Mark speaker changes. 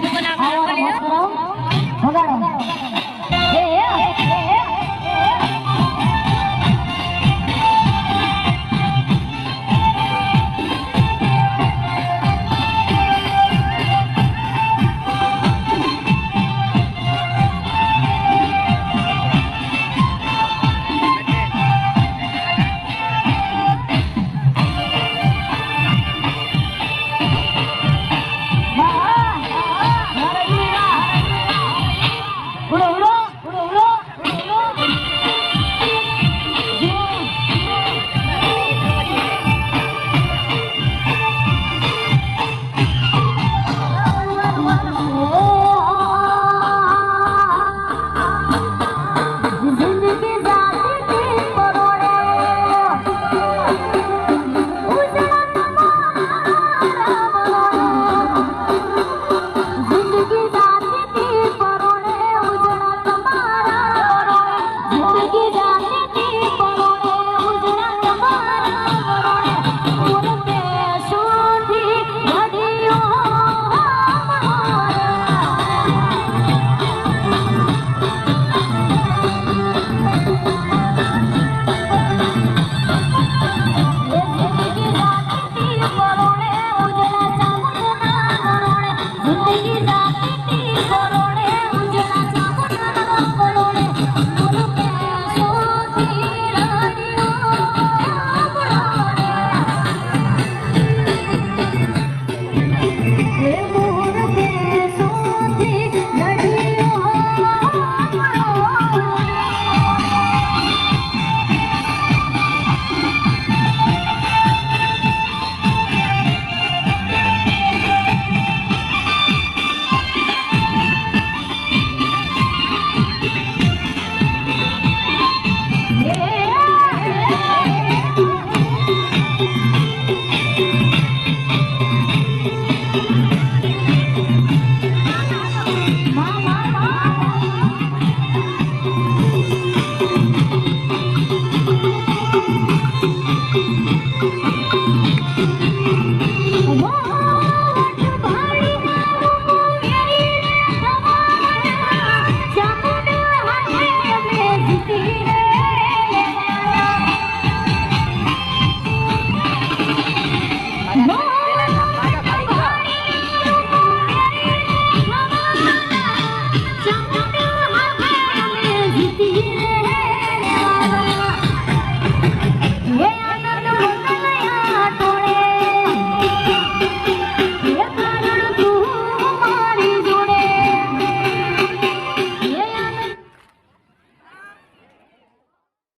Speaker 1: Video બનાવો Oh. I Thank you.